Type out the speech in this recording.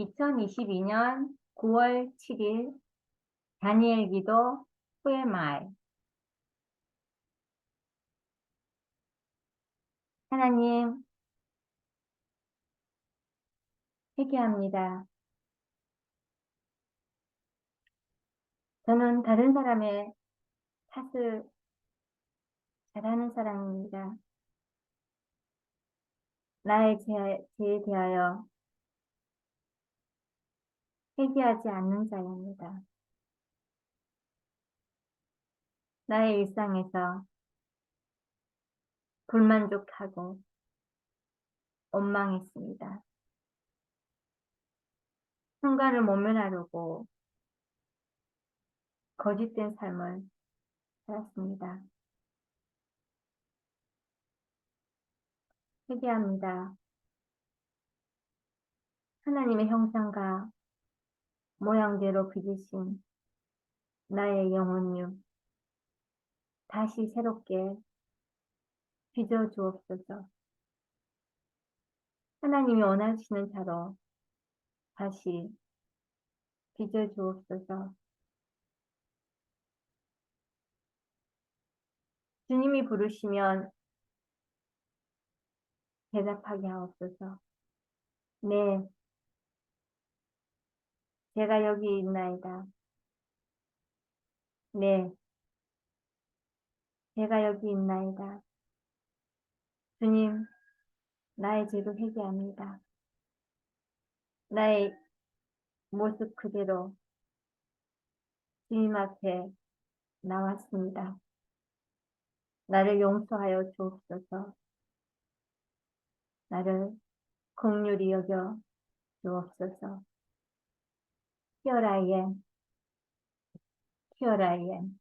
2022년 9월 7일 다니엘 기도 후의 말 하나님 회개합니다. 저는 다른 사람의 탓을 잘하는 사람입니다. 나의 죄에, 대하여 회개하지 않는 자입니다. 나의 일상에서 불만족하고 원망했습니다. 성과를 모면하려고 거짓된 삶을 살았습니다. 회개합니다. 하나님의 형상과 모양대로 빚으신 나의 영혼유 다시 새롭게 빚어 주옵소서. 하나님이 원하시는 자로 다시 빚어 주옵소서. 주님이 부르시면 대답하게 하옵소서. 네, 제가 여기 있나이다. 네, 제가 여기 있나이다. 주님, 나의 죄도 회개합니다. 나의 모습 그대로 주님 앞에 나왔습니다. 나를 용서하여 주옵소서. 나를 공률이 여겨 주옵소서. Here I am. Here I am.